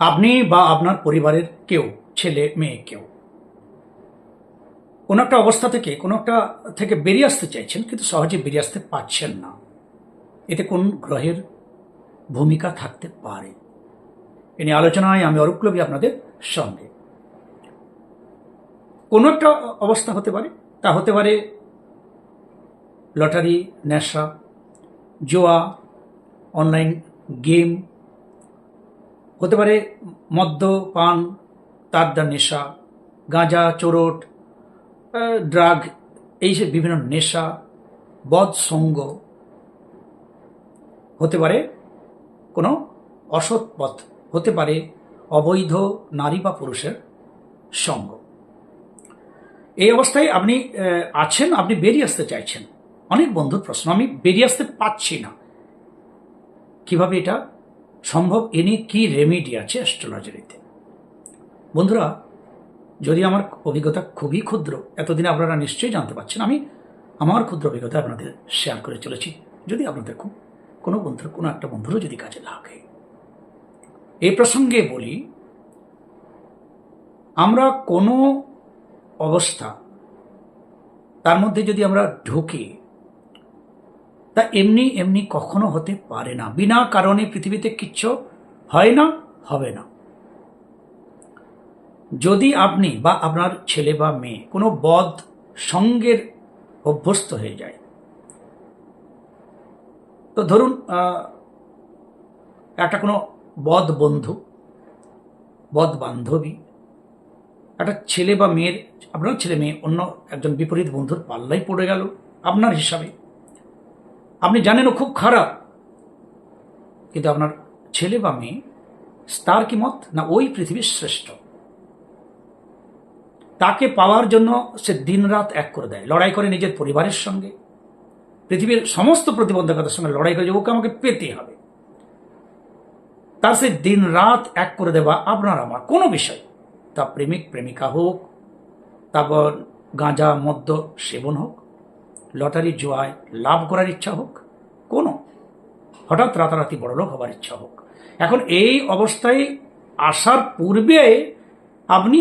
আপনি বা আপনার পরিবারের কেউ, ছেলে, মেয়ে কেউ, কোনো একটা অবস্থা থেকে, কোনো একটা থেকে বেরিয়ে আসতে চাইছেন, কিন্তু সহজে বেরিয়ে আসতে পারছেন না। এতে কোন গ্রহের ভূমিকা থাকতে পারে? এ নিয়ে আলোচনায় আমি অরূপলবী আপনাদের সঙ্গে। কোনো একটা অবস্থা হতে পারে, তা হতে পারে লটারি, নেশা, জোয়া, অনলাইন গেম হতে পারে মদ্য, পান, তারদার নেশা, গাঁজা, চোরট ড্রাগ, এই এইসব বিভিন্ন নেশা, বদ সঙ্গ হতে পারে কোনো অসৎ পথ, হতে পারে অবৈধ নারী বা পুরুষের সঙ্গ। এই অবস্থায় আপনি আছেন, আপনি বেরিয়ে আসতে চাইছেন। অনেক বন্ধুর প্রশ্ন, আমি বেরিয়ে আসতে পারছি না। কীভাবে এটা সম্ভব? এ নিয়ে কী রেমেডি আছে অ্যাস্ট্রোলজারিতে বন্ধুরা, যদি আমার অভিজ্ঞতা খুবই ক্ষুদ্র, এতদিনে আপনারা নিশ্চয়ই জানতে পারছেন, আমি আমার ক্ষুদ্র অভিজ্ঞতা আপনাদের শেয়ার করে চলেছি। যদি আপনাদের খুব, কোনো বন্ধুর কোনো একটা বন্ধুরও যদি কাজে লাগে। এই প্রসঙ্গে বলি, আমরা কোনো অবস্থা, তার মধ্যে যদি আমরা ঢুকি তা এমনি এমনি কখনো হতে পারে না। বিনা কারণে পৃথিবীতে কিচ্ছু হয় না, হবে না। যদি আপনি বা আপনার ছেলে বা মেয়ে কোনো বদ সঙ্গের অভ্যস্ত হয়ে যায়, তো ধরুন একটা কোনো বদ বন্ধু, বদ বান্ধবী, একটা ছেলে বা মেয়ের আপনার ছেলে মেয়ে, অন্য একজন বিপরীত বন্ধুর পাল্লাই পড়ে গেল, আপনার হিসাবে। আপনি জানেন ও খুব খারাপ। কিন্তু আপনার ছেলে বা মেয়ে, তার কি মত? না ওই পৃথিবীর শ্রেষ্ঠ? তাকে পাওয়ার জন্য সে দিনরাত এক করে দেয়। লড়াই করে নিজের পরিবারের সঙ্গে। পৃথিবীর সমস্ত প্রতিবন্ধকতার সঙ্গে লড়াই করে যে ওকে আমাকে পেতে হবে। তার সে দিন রাত এক করে দেওয়া আপনার আমার কোনো বিষয়। তা প্রেমিক, প্রেমিকা হোক, তারপর গাঁজা, মদ্য, সেবন হোক। লটারি জোয়ায় লাভ করার ইচ্ছা হোক, কোনো। হঠাৎ রাতারাতি বড়লোক হবার ইচ্ছা হোক। এখন এই অবস্থায় আসার পূর্বে আপনি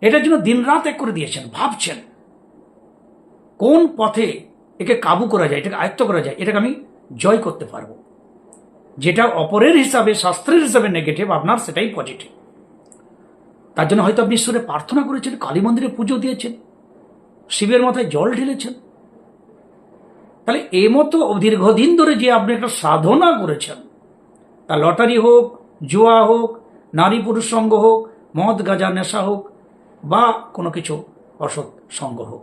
এটার জন্য দিনরাত এক করে দিয়েছেন, ভাবছেন। কোন পথে একে কাবু করা যায়, এটাকে আয়ত্ত করা যায়, এটাকে আমি জয় করতে পারব? যেটা অপরের হিসাবে, শাস্ত্রের হিসাবে নেগেটিভ আপনার সেটাই পজিটিভ তার জন্য হয়তো আপনি ঈশ্বরে প্রার্থনা করেছেন, কালী মন্দিরে পুজো দিয়েছেন, শিবের মাথায় জল ঢেলেছেন তাহলে এ মতো দীর্ঘদিন ধরে যে আপনি একটা সাধনা করেছেন, তা লটারি হোক, জুয়া হোক, নারী পুরুষ সঙ্গ হোক, মদ, গাঁজা, নেশা হোক, বা কোনো কিছু অসৎ সঙ্গ হোক,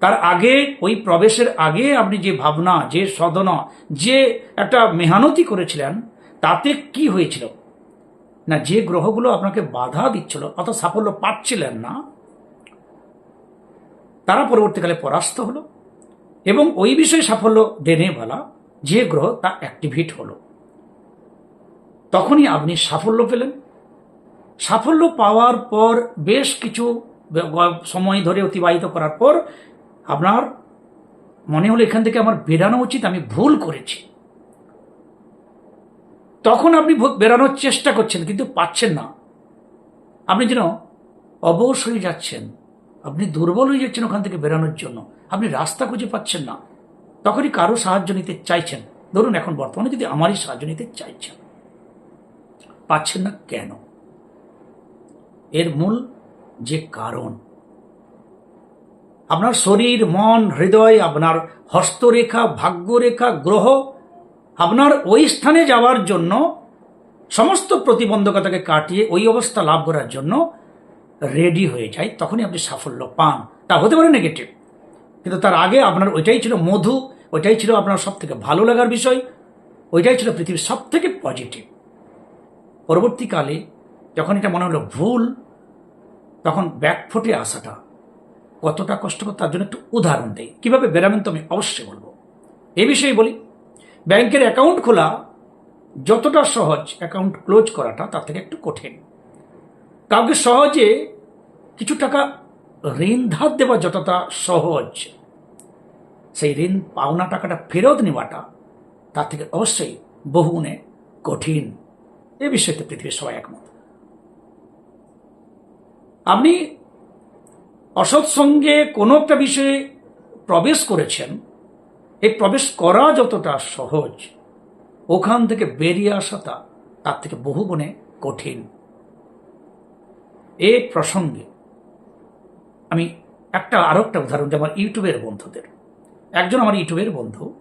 তার আগে, ওই প্রবেশের আগে আপনি যে ভাবনা, যে সাধনা, যে একটা মেহানতি করেছিলেন, তাতে কি হয়েছিল? না, যে গ্রহগুলো আপনাকে বাধা দিচ্ছিল অত সাফল্য পাচ্ছিলেন না, তারা পরবর্তীকালে পরাস্ত হলো। এবং ওই বিষয়ে সাফল্য দেনে বলা যে গ্রহ তা অ্যাক্টিভেট হলো। তখনই আপনি সাফল্য পেলেন। সাফল্য পাওয়ার পর বেশ কিছু সময় ধরে অতিবাহিত করার পর আপনার মনে হলো এখান থেকে আমার বেরানো উচিত, আমি ভুল করেছি। তখন আপনি বেরানোর চেষ্টা করছেন কিন্তু পাচ্ছেন না। আপনি যেন অবশ্যই যাচ্ছেন। আপনি দুর্বল হয়ে যাচ্ছেন ওখান থেকে বেরানোর জন্য। আপনি রাস্তা খুঁজে পাচ্ছেন না। তখনই কারও সাহায্য নিতে চাইছেন। ধরুন এখন বর্তমানে যদি আমারই সাহায্য নিতে চাইছেন। পাচ্ছেন না কেন? এর মূল যে কারণ। আপনার শরীর, মন, হৃদয়, আপনার হস্তরেখা, ভাগ্যরেখা, গ্রহ, আপনার ওই স্থানে যাওয়ার জন্য সমস্ত প্রতিবন্ধকতাকে কাটিয়ে ওই অবস্থা লাভ করার জন্য রেডি হয়ে যায়, তখনই আপনি সাফল্য পান। তা হতে পারে নেগেটিভ কিন্তু তার আগে আপনার ওইটাই ছিল মধু, ওইটাই ছিল আপনার সব থেকে ভালো লাগার বিষয়, ওইটাই ছিল পৃথিবীর সব থেকে পজিটিভ পরবর্তীকালে যখন এটা মনে হলো ভুল, তখন ব্যাকফুটে আসাটা কতটা কষ্টকর, তার জন্য একটু উদাহরণ দেয় কীভাবে বেরাবেন তো আমি অবশ্যই বলব। এ বিষয়ে বলি, ব্যাংকের অ্যাকাউন্ট খোলা যতটা সহজ, অ্যাকাউন্ট ক্লোজ করাটা তার থেকে একটু কঠিন। কাউকে সহজে কিছু টাকা ঋণ ধার দেওয়া যতটা সহজ। সেই ঋণ, পাওনা টাকাটা ফেরত নেওয়াটা তার থেকে অবশ্যই বহুগুণে কঠিন। এ বিষয়তে পৃথিবীর সবাই একমত। আপনি অসৎ সঙ্গে কোনো একটা বিষয়ে প্রবেশ করেছেন, এই প্রবেশ করা যতটা সহজ, ওখান থেকে বেরিয়ে আসাটা তার থেকে বহুগুণে কঠিন। এ প্রসঙ্গে আমি একটা আরও একটা উদাহরণ আমার ইউটিউবের বন্ধুদের। একজন আমার ইউটিউবের বন্ধু,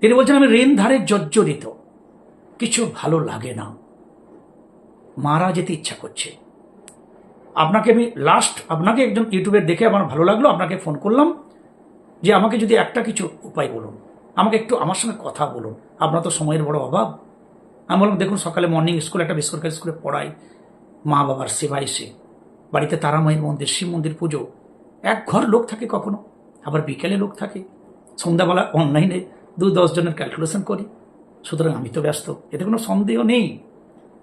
তিনি বলছেন, আমি ঋণ ধারে জর্জরিত, কিছু ভালো লাগে না। মারা যেতে ইচ্ছা করছে। আপনাকে আমি লাস্ট আপনাকে একজন ইউটিউবের দেখে আমার ভালো লাগল, আপনাকে ফোন করলাম যে আমাকে যদি একটা কিছু উপায় বলুন, আমাকে একটু আমার সঙ্গে কথা বলুন। আপনার তো সময়ের বড় অভাব। আমি বললাম, দেখুন, সকালে মর্নিং স্কুল একটা বেসরকারি স্কুলে পড়াই। মা বাবার সেবা এসে, বাড়িতে তারামায়ের মন্দির, শিব মন্দির পুজো। এক ঘর লোক থাকে কখনো, আবার বিকেলে লোক থাকে। সন্ধ্যাবেলা অনলাইনে দু দশজনের ক্যালকুলেশন করি। সুতরাং আমি তো ব্যস্ত, এতে কোনো সন্দেহ নেই।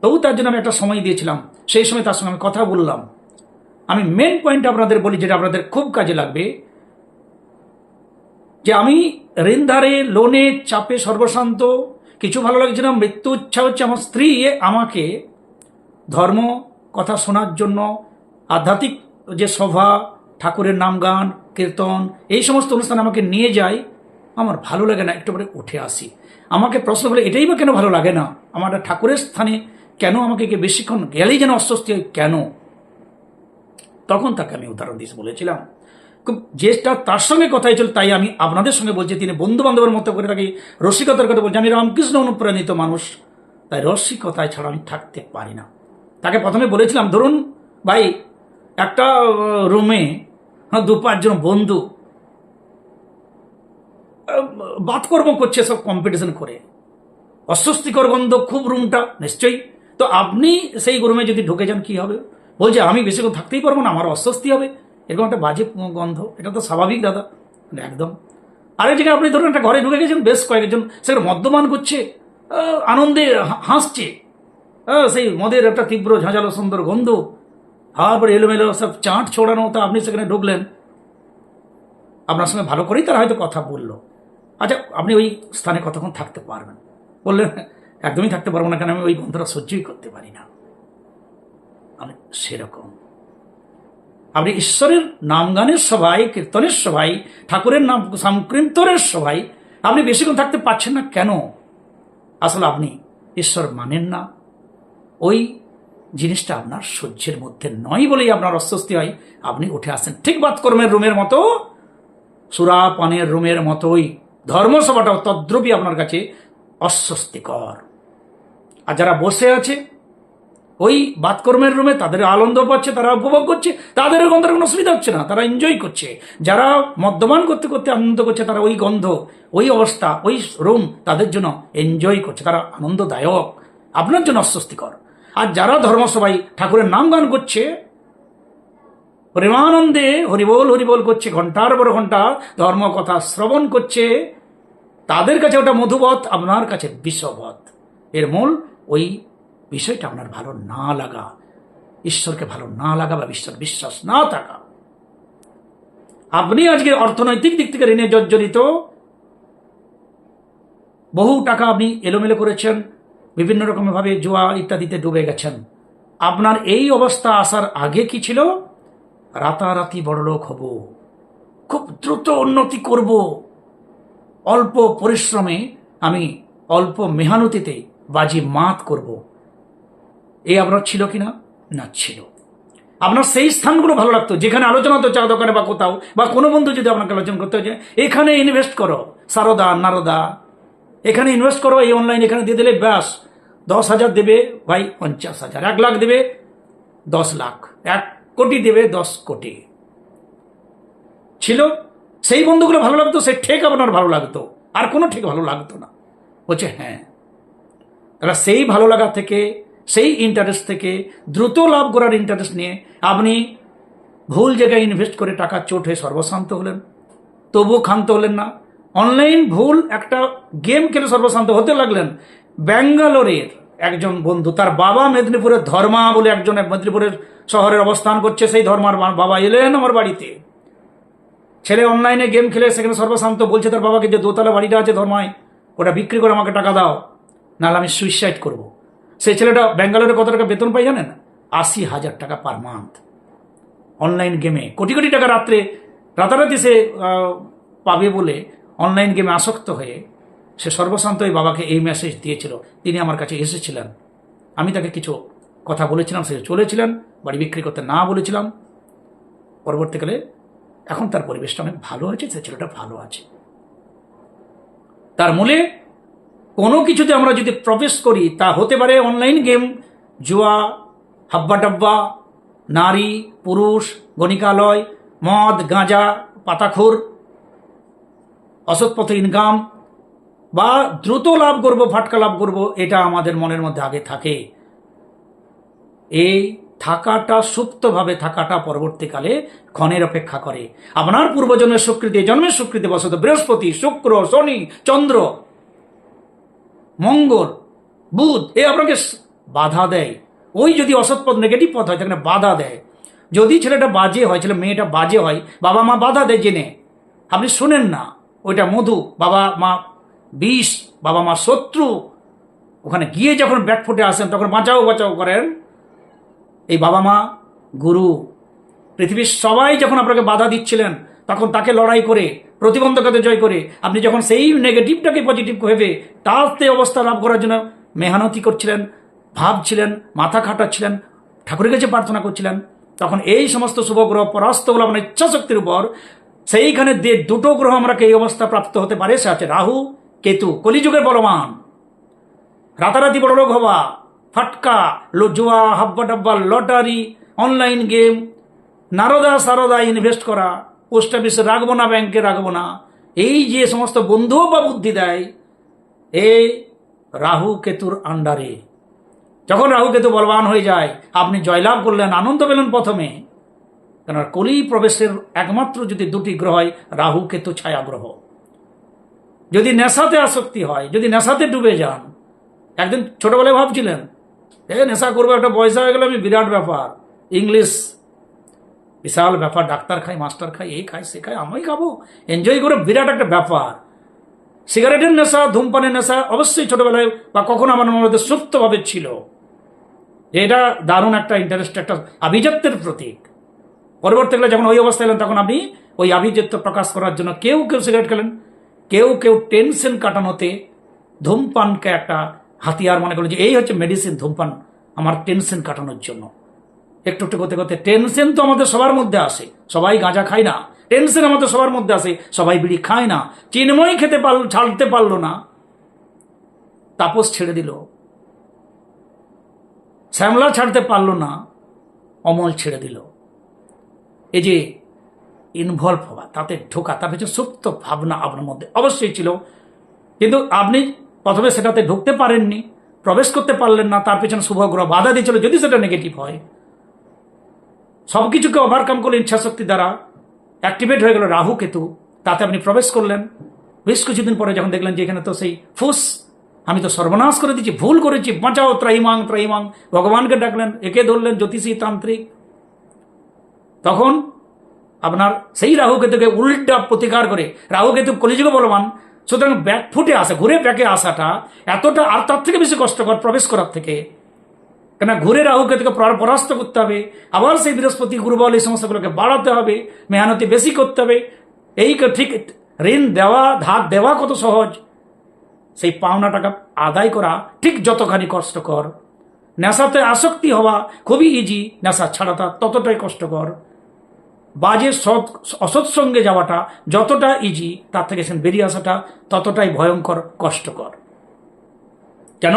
তবু তার জন্য আমি একটা সময় দিয়েছিলাম, সেই সময় তার সঙ্গে আমি কথা বললাম। আমি মেন পয়েন্ট আপনাদের বলি, যেটা আপনাদের খুব কাজে লাগবে, যে আমি ঋণধারে, লোনে, চাপে সর্বশান্ত, কিছু ভালো লাগছে না, মৃত্যু ইচ্ছা হচ্ছে আমার স্ত্রী আমাকে ধর্ম কথা শোনার জন্য আধ্যাত্মিক যে সভা, ঠাকুরের নাম গান, কীর্তন, এই সমস্ত অনুষ্ঠানে আমাকে নিয়ে যায়, আমার ভালো লাগে না, একটু পরে উঠে আসি। আমাকে প্রশ্ন বলে এটাই বা কেন ভালো লাগে না? আমার ঠাকুরের স্থানে কেন আমাকে কে বেশিক্ষণ গেলেই যেন অস্বস্তি হয়? কেন? তখন তাকে আমি উদাহরণ দিয়ে বলেছিলাম, খুব যেটা তার সঙ্গে কথাই চল, তাই আমি আপনাদের সঙ্গে বলছি, তিনি বন্ধু বান্ধবের মতো করে তাকে রসিকতার কথা বলছি আমি রামকৃষ্ণ অনুপ্রাণিত মানুষ, তাই রসিকতায় ছাড়া আমি থাকতে পারি না। তাকে প্রথমে বলেছিলাম, ধরুন ভাই, একটা রুমে দু পাঁচজন বন্ধু বাতকর্ম করছে সব কম্পিটিশন করে। অস্বস্তিকর গন্ধ, খুব রুমটা, নিশ্চয়ই। তো আপনি সেই রুমে যদি ঢুকে যান, কি হবে? বলছে, আমি বেশিক্ষণ থাকতেই পারব না, আমার অস্বস্তি হবে। এরকম একটা বাজে গন্ধ, এটা তো স্বাভাবিক, দাদা। একদম। আরেক জায়গায় আপনি ধরুন একটা ঘরে ঢুকে গেছেন, বেশ কয়েকজন, সেখানে মদ্যপান করছে আনন্দে হাসছে। সেই মদের একটা তীব্র ঝাঁঝালো সুন্দর গন্ধ। হাওয়ার পরে এলোমেলো, সব চাঁট ছড়ানো, তো আপনি সেখানে ঢুকলেন। আপনার সঙ্গে ভালো করেই তারা হয়তো কথা বলল। আচ্ছা আপনি ওই স্থানে কতক্ষণ থাকতে পারবেন? বললেন, একদমই থাকতে পারব না কেন, আমি ওই গন্ধটা সহ্যই করতে পারি না। আমি সেরকম। আপনি ঈশ্বরের নাম গানের সভায়, কীর্তনের সভায়, ঠাকুরের নাম সংকীর্তনের সভায়, আপনি বেশিক্ষণ থাকতে পারছেন না কেন? আসলে আপনি ঈশ্বর মানেন না। ওই জিনিসটা আপনার সহ্যের মধ্যে নয় বলেই আপনার অস্বস্তি হয়। আপনি উঠে আসেন ঠিক বাদ কর্মের রুমের মতো, সুরা পানের রুমের মতোই। ধর্মসভাটাও তদ্রুপই আপনার কাছে অস্বস্তিকর। আর যারা বসে আছে, ওই বাতকর্মের রুমে তাদের আনন্দ পাচ্ছে, তারা উপভোগ করছে, তাদের গন্ধের কোনো অসুবিধা হচ্ছে না, তারা এনজয় করছে। যারা মদ্যপান করতে করতে আনন্দ করছে, তারা ওই গন্ধ, ওই অবস্থা, ওই রুম তাদের জন্য এনজয় করছে, তারা আনন্দদায়ক। আপনার জন্য অস্বস্তিকর। আর যারা ধর্মসভায় ঠাকুরের নাম গান করছে, প্রেমানন্দে হরিবোল হরিবোল করছে ঘণ্টার পর ঘণ্টা ধর্ম কথা শ্রবণ করছে, তাদের কাছে ওটা মধুবত আপনার কাছে বিষবত এর মূল ওই বিষয়টা আপনার ভালো না লাগা, ঈশ্বরকে ভালো না লাগা বা ঈশ্বর বিশ্বাস না থাকা। আপনি আজকে অর্থনৈতিক দিক থেকে ঋণে জর্জরিত, বহু টাকা আপনি এলোমেলো করেছেন বিভিন্ন রকমভাবে জুয়া ইত্যাদিতে ডুবে গেছেন। আপনার এই অবস্থা আসার আগে কি ছিল? রাতারাতি বড়লোক হব। খুব দ্রুত উন্নতি করব। অল্প পরিশ্রমে আমি অল্প মেহানতিতে বাজি মাত করব। এই আপনার ছিল কি না না ছিল। আপনার সেই স্থানগুলো ভালো লাগতো, যেখানে আলোচনা হতো চা দোকানে বা কোথাও, বা কোনো বন্ধু যদি আপনাকে আলোচনা করতে হচ্ছে এখানে ইনভেস্ট করো, সারদা, নারদা এখানে ইনভেস্ট করো, এই অনলাইন এখানে দিয়ে দিলে ব্যাস, দশ হাজার দেবে, ভাই পঞ্চাশ হাজার, এক লাখ দেবে, দশ লাখ, এক কোটি দেবে, দশ কোটি। ছিল, সেই বন্ধুগুলো ভালো লাগতো সে ঠেক আপনার ভালো লাগতো, আর কোনো ঠিক ভালো লাগতো না। বলছে হ্যাঁ। তাহলে সেই ভালো লাগা থেকে, সেই ইন্টারেস্ট থেকে, দ্রুত লাভ করার ইন্টারেস্ট নিয়ে আপনি ভুল জায়গায় ইনভেস্ট করে টাকা চোট হয়ে সর্বশান্ত হলেন। তবুও ক্ষান্ত হলেন না। অনলাইন ভুল একটা গেম খেলে সর্বশান্ত হতে লাগলেন ব্যাঙ্গালোরের একজন বন্ধু। তার বাবা মেদিনীপুরের ধর্মা বলে একজন মেদিনীপুরের শহরের অবস্থান করছে। সেই ধর্মার বাবা এলেন আমার বাড়িতে। ছেলে অনলাইনে গেম খেলে সেখানে সর্বশান্ত বলছে, তার বাবাকে যে দোতলা বাড়িটা আছে ধর্মায়, ওটা বিক্রি করে আমাকে টাকা দাও, নাহলে আমি সুইসাইড করব। সেই ছেলেটা ব্যাঙ্গালোরে কত টাকা বেতন পাই জানেন? আশি হাজার টাকা পার মান্থ অনলাইন গেমে। কোটি কোটি টাকা রাত্রে, রাতারাতি সে পাবে বলে অনলাইন গেমে আসক্ত হয়ে সে সর্বশান্ত ওই বাবাকে এই মেসেজ দিয়েছিল। তিনি আমার কাছে এসেছিলেন। আমি তাকে কিছু কথা বলেছিলাম, সে চলেছিলেন, বাড়ি বিক্রি করতে না বলেছিলাম। পরবর্তীকালে এখন তার পরিবেশটা অনেক ভালো হয়েছে সে ছেলেটা ভালো আছে। তার মূলে কোনো কিছুতে আমরা যদি প্রবেশ করি, তা হতে পারে অনলাইন গেম জুয়া হাব্বা ডাব্বা নারী, পুরুষ, গণিকালয়, মদ, গাঁজা, পাতাখোর অসৎ পথে ইনকাম বা দ্রুত লাভ করব, ফাটকা লাভ করব, এটা আমাদের মনের মধ্যে আগে থাকে। এই থাকাটা সুপ্তভাবে থাকাটা পরবর্তীকালে ক্ষণের অপেক্ষা করে। আপনার পূর্বজন্মের স্বীকৃতি জন্মের স্বীকৃতি বসত বৃহস্পতি, শুক্র, শনি, চন্দ্র, মঙ্গল, বুধ, এ আপনাকে বাধা দেয়। ওই যদি অসৎ পথ নেগেটিভ পথ হয় তাহলে বাধা দেয়। যদি ছেলেটা বাজে হয়, ছেলে মেয়েটা বাজে হয়, বাবা মা বাধা দেয় জেনে। আপনি শোনেন না। ওইটা মধু, বাবা মা বিষ, বাবা মা শত্রু। ওখানে গিয়ে যখন ব্যাটফুটে আসেন, তখন বাঁচাও বাঁচাও করেন। এই বাবা মা গুরু, পৃথিবীর সবাই যখন আপনাকে বাধা দিচ্ছিলেন, তখন তাকে লড়াই করে, প্রতিবন্ধকতা জয় করে, আপনি যখন সেই নেগেটিভটাকে পজিটিভ ভেবে তাতে অবস্থা লাভ করার জন্য মেহনতি করছিলেন, ভাবছিলেন, মাথা খাটাচ্ছিলেন, ঠাকুরের কাছে প্রার্থনা করছিলেন, তখন এই সমস্ত শুভ গ্রহ পরাস্ত হলো আপনার ইচ্ছাশক্তির উপর। সেইখানে যে দুটো গ্রহ আমরা এই অবস্থা প্রাপ্ত হতে পারে, সে আছে রাহু, কেতু, কলিযুগের বলবান। রাতারাতি বড় রোগ হওয়া, ফাটকা লো জুয়া হাব্বা ডাব্বা lottery, online game, Narada Saradha invest করা, পোস্ট অফিসে রাখব না, ব্যাংকে রাখব না, এই যে সমস্ত বন্ধু বা বুদ্ধি দেয় এই রাহু কেতুর আন্ডারে। যখন রাহু কেতু বলবান হয়ে যায়, আপনি জয়লাভ করলেন আনন্দ পেলেন প্রথমে কেন কলি প্রবেশের একমাত্র যদি দুটি গ্রহ হয়, রাহু, কেতু, ছায়া গ্রহ। যদি নেশাতে আসক্তি হয়, যদি নেশাতে ডুবে যান, একদিন ছোটবেলায় ভাবছিলেন, এ, নেশা করব, একটা পয়সা হয়ে গেলে আমি বিরাট ব্যাপার। ইংলিশ, বিশাল ব্যাপার, ডাক্তার খাই, মাস্টার খাই, এই খাই, সে খাই আমি খাব। এনজয় করে বিরাট একটা ব্যাপার। সিগারেটের নেশা, ধূমপানের নেশা অবশ্যই ছোটবেলায় বা কখনো আমার মধ্যে সুপ্তভাবে ছিল। এটা দারুণ একটা ইন্টারেস্ট একটা আভিজাত্যের প্রতীক। পরবর্তীকালে যখন ওই অবস্থায় এলেন, তখন আপনি ওই আভিজাত্য প্রকাশ করার জন্য কেউ কেউ সিগারেট খেলেন, কেউ কেউ টেনশন কাটানোতে ধূমপানকে একটা হাতিয়ার মনে করলেন যে এই হচ্ছে মেডিসিন ধূমপান, আমার টেনশন কাটানোর জন্য। একটু একটু করতে করতে টেনশন তো আমাদের সবার মধ্যে আসে, সবাই গাঁজা খায় না। টেনশন আমাদের সবার মধ্যে আসে, সবাই বিড়ি খায় না, চিন্ময় খেতে পারল ছাড়তে পারল না। তাপস ছেড়ে দিল। শ্যামলা ছাড়তে পারল না, অমল ছেড়ে দিল। এই যে ইনভলভ হওয়া, তাতে ঢোকা, তার পেছনে সুপ্ত ভাবনা আপনার মধ্যে অবশ্যই ছিল। কিন্তু আপনি প্রথমে সেটাতে ঢুকতে পারেননি, প্রবেশ করতে পারলেন না, তার পেছনে শুভগ্রহ বাধা দিয়েছিল, যদি সেটা নেগেটিভ হয়। সব কিছুকে ওভারকাম করলেন ইচ্ছাশক্তি দ্বারা অ্যাক্টিভেট হয়ে গেল রাহু কেতু, তাতে আপনি প্রবেশ করলেন। বেশ কিছুদিন পরে যখন দেখলেন যে এখানে তো সেই ফুস, আমি তো সর্বনাশ করে দিচ্ছি ভুল করেছি, বাঁচাও ত্রাইমাং ত্রাইমাং ভগবানকে ডাকলেন, একে ধরলেন জ্যোতিষী তান্ত্রিক। তখন আপনার সেই রাহু কেতুকে উল্টা প্রতিকার করে রাহু কেতু কলিযুগে বলবান, সুতরাং ব্যাক ফুটে আসে, ঘুরে ব্যাকে আসাটা এতটা আর তার থেকে বেশি কষ্টকর প্রবেশ করার থেকে। কেন ঘুরে রাহু কেতুকে পরা- পরাস্ত করতে হবে, আবার সেই বৃহস্পতি, গুরুবল এই সমস্তগুলোকে বাড়াতে হবে, মেহনতি বেশি করতে হবে। এই ঠিক ঋণ দেওয়া, ধার দেওয়া কত সহজ? সেই পাওনা টাকা আদায় করা ঠিক যতখানি কষ্টকর। নেশাতে আসক্তি হওয়া খুবই ইজি নেশা ছাড়াটা ততটাই কষ্টকর। বাজে সৎ, অসৎ সঙ্গে যাওয়াটা যতটা ইজি তার থেকে সে বেরিয়ে আসাটা ততটাই ভয়ঙ্কর, কষ্টকর। কেন?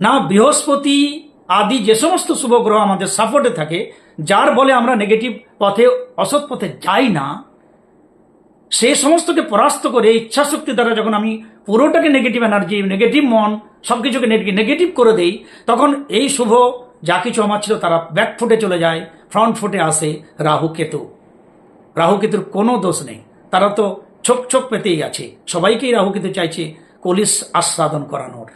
না, বৃহস্পতি আদি যে সমস্ত শুভ গ্রহ আমাদের সাপোর্টে থাকে, যার বলে আমরা নেগেটিভ পথে, অসৎ পথে যাই না, সে সমস্তকে পরাস্ত করে ইচ্ছাশক্তি দ্বারা যখন আমি পুরোটাকে নেগেটিভ এনার্জি নেগেটিভ মন সব কিছুকে নেগেটিভ করে দেই, তখন এই শুভ যা কিছু আমার ছিল তারা ব্যাকফুটে চলে যায় ফ্রন্ট ফুটে আসে রাহু কেতু। রাহু কেতুর কোনো দোষ নেই। তারা তো ছোপ ছোপ পেতেই আছে। সবাইকেই রাহু কেতু চাইছে কলিস আস্বাদন করানোর।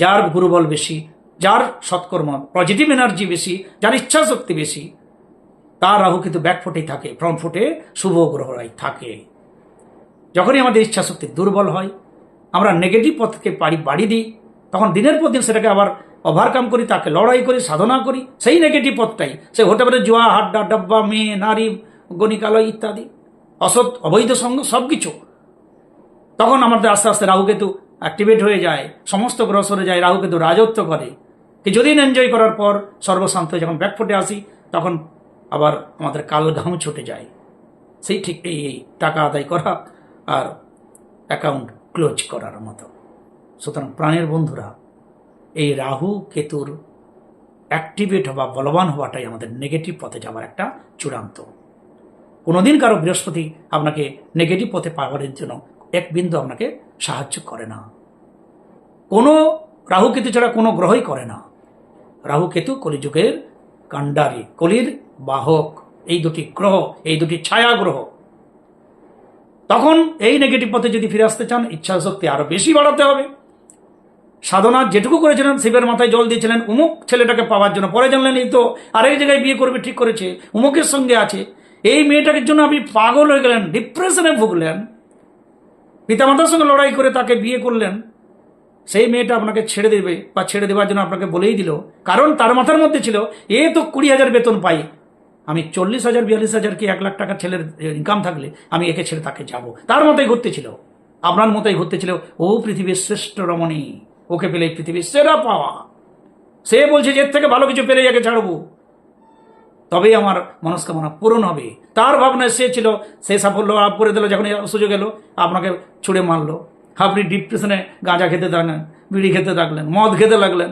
যার গুরুবল বেশি, যার সৎকর্ম পজিটিভ এনার্জি বেশি, যার ইচ্ছা শক্তি বেশি, তার রাহু কিন্তু ব্যাক ফুটেই থাকে ফ্রন্ট ফুটে শুভ গ্রহরাই থাকে। যখনই আমাদের ইচ্ছা শক্তি দুর্বল হয়, আমরা নেগেটিভ পথকে পারি বাড়ি দিই, তখন দিনের পর দিন সেটাকে আবার ওভারকাম করি, তাকে লড়াই করি, সাধনা করি, সেই নেগেটিভ পথটাই। সে হতে পারে জুয়া, হাড্ডা, ডাব্বা, মেয়ে, নারী, গণিকালয় ইত্যাদি, অসৎ, অবৈধ সঙ্গ সব কিছু তখন আমাদের আস্তে আস্তে রাহুকেতু অ্যাক্টিভেট হয়ে যায়, সমস্ত গ্রহ সরে যায়, রাহুকেতু রাজত্ব করে। কিছুদিন এনজয় করার পর সর্বশান্ত যখন ব্যাকফুটে আসি, তখন আবার আমাদের কাল ঘাম ছুটে যায়। সেই ঠিক এই টাকা আদায় করা আর অ্যাকাউন্ট ক্লোজ করার মতো। সুতরাং প্রাণের বন্ধুরা এই রাহু, কেতুর অ্যাক্টিভেট হওয়া, বলবান হওয়াটাই আমাদের নেগেটিভ পথে যাওয়ার একটা চূড়ান্ত। কোনোদিন কারও বৃহস্পতি আপনাকে নেগেটিভ পথে পাওয়ার জন্য এক বিন্দু আপনাকে সাহায্য করে না। কোনো রাহু, কেতু ছাড়া কোনো গ্রহই করে না। রাহু, কেতু কলিযুগের কাণ্ডারি, কলির বাহক, এই দুটি গ্রহ, এই দুটি ছায়া গ্রহ। তখন এই নেগেটিভ পথে যদি ফিরে আসতে চান ইচ্ছা শক্তি আরও বেশি বাড়াতে হবে। সাধনা যেটুকু করেছিলেন শিবের মাথায় জল দিয়েছিলেন, উমুক ছেলেটাকে পাওয়ার জন্য। পরে জানলেন এই তো আরেক জায়গায় বিয়ে করবে, ঠিক করেছে, উমুকের সঙ্গে আছে। এই মেয়েটাকে জন্য আপনি পাগল হয়ে গেলেন ডিপ্রেশনে ভুগলেন। পিতামাতার সঙ্গে লড়াই করে তাকে বিয়ে করলেন। সেই মেয়েটা আপনাকে ছেড়ে দেবে বা ছেড়ে দেওয়ার জন্য আপনাকে বলেই দিল। কারণ তার মাথার মধ্যে ছিল, এ তো কুড়ি হাজার বেতন পাই আমি চল্লিশ হাজার, বিয়াল্লিশ হাজার কি এক লাখ টাকা ছেলের ইনকাম থাকলে আমি একে ছেড়ে তাকে যাব। তার মতোই ঘুরতে ছিল। আপনার মতোই ঘুরতে ছিল। ও পৃথিবীর শ্রেষ্ঠ রমণী। ওকে পেলে পৃথিবীর সেরা পাওয়া। সে বলছে যে থেকে ভালো কিছু পেলে একে ছাড়বো। তবেই আমার মনস্কামনা পূরণ হবে। তার ভাবনায় সে ছিল, সে সাফল্য লাভ করে দিল যখন সুযোগ এলো, আপনাকে ছুড়ে মারলো। আপনি ডিপ্রেশনে গাঁজা খেতে থাকলেন, বিড়ি খেতে থাকলেন, মদ খেতে লাগলেন।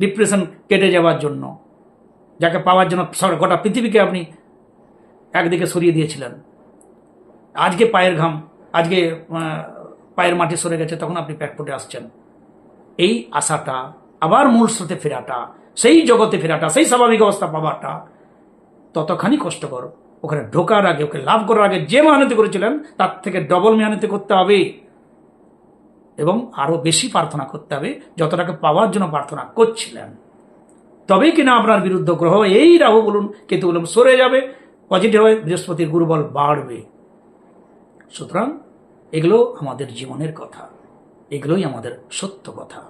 ডিপ্রেশন কেটে যাওয়ার জন্য, যাকে পাওয়ার জন্য গোটা পৃথিবীকে আপনি একদিকে সরিয়ে দিয়েছিলেন। আজকে পায়ের ঘাম, আজকে পায়ের মাটি সরে গেছে, তখন আপনি প্যাটপটে আসছেন। এই আশাটা, আবার মূল স্রোতে ফেরাটা, সেই জগতে ফেরাটা, সেই স্বাভাবিক অবস্থা পাওয়াটা ততখানি কষ্টকর। ওখানে ঢোকার আগে, ওকে লাভ করার আগে যে মেহনতি করেছিলেন, তার থেকে ডবল মেহনতি করতে হবে এবং আরও বেশি প্রার্থনা করতে হবে, যতটাকে পাওয়ার জন্য প্রার্থনা করছিলেন। তবেই কিনা আপনার বিরুদ্ধ গ্রহ, এই রাহু বলুন, কেতু বলুন, সরে যাবে পজিটিভ হয়ে বৃহস্পতির গুরুবল বাড়বে। সুতরাং, এগুলো আমাদের জীবনের কথা। এগুলোই আমাদের সত্য কথা।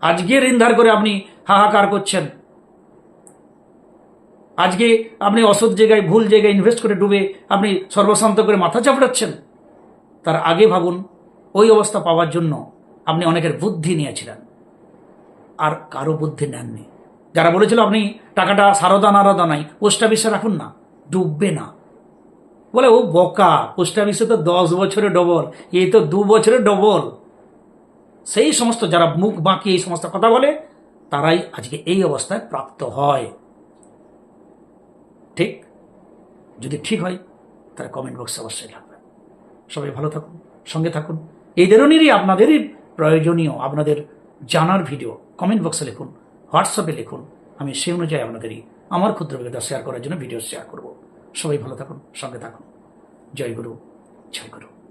আজকে ঋণ ধার করে আপনি হাহাকার করছেন। আজকে আপনি অসৎ জায়গায়, ভুল জায়গায় ইনভেস্ট করে ডুবে আপনি সর্বশান্ত করে মাথা চাপড়াচ্ছেন। তার আগে ভাবুন, ওই অবস্থা পাওয়ার জন্য আপনি অনেকের বুদ্ধি নিয়েছিলেন। আর কারও বুদ্ধি নেননি। যারা বলেছিল আপনি টাকাটা সারদা নারদা নাই, পোস্ট অফিসে রাখুন না, ডুববে না। বলে, ও বকা, পোস্ট অফিসে তো দশ বছরে ডবল এই তো দু বছরে ডবল। সেই সমস্ত যারা মুখ বাঁকি এই সমস্ত কথা বলে, তারাই আজকে এই অবস্থায় প্রাপ্ত হয়। ঠিক? যদি ঠিক হয়, তাহলে কমেন্ট বক্সে অবশ্যই লাগবে সবাই ভালো থাকুন, সঙ্গে থাকুন। এই ধরনেরই আপনাদেরই প্রয়োজনীয়, আপনাদের জানার ভিডিও কমেন্ট বক্সে লিখুন হোয়াটসঅ্যাপে লিখুন। আমি সেই অনুযায়ী আপনাদেরই, আমার ক্ষুদ্র বিবেকতা শেয়ার করার জন্য ভিডিও শেয়ার করব। সবাই ভালো থাকুন, সঙ্গে থাকুন। জয় গুরু জয় গুরু।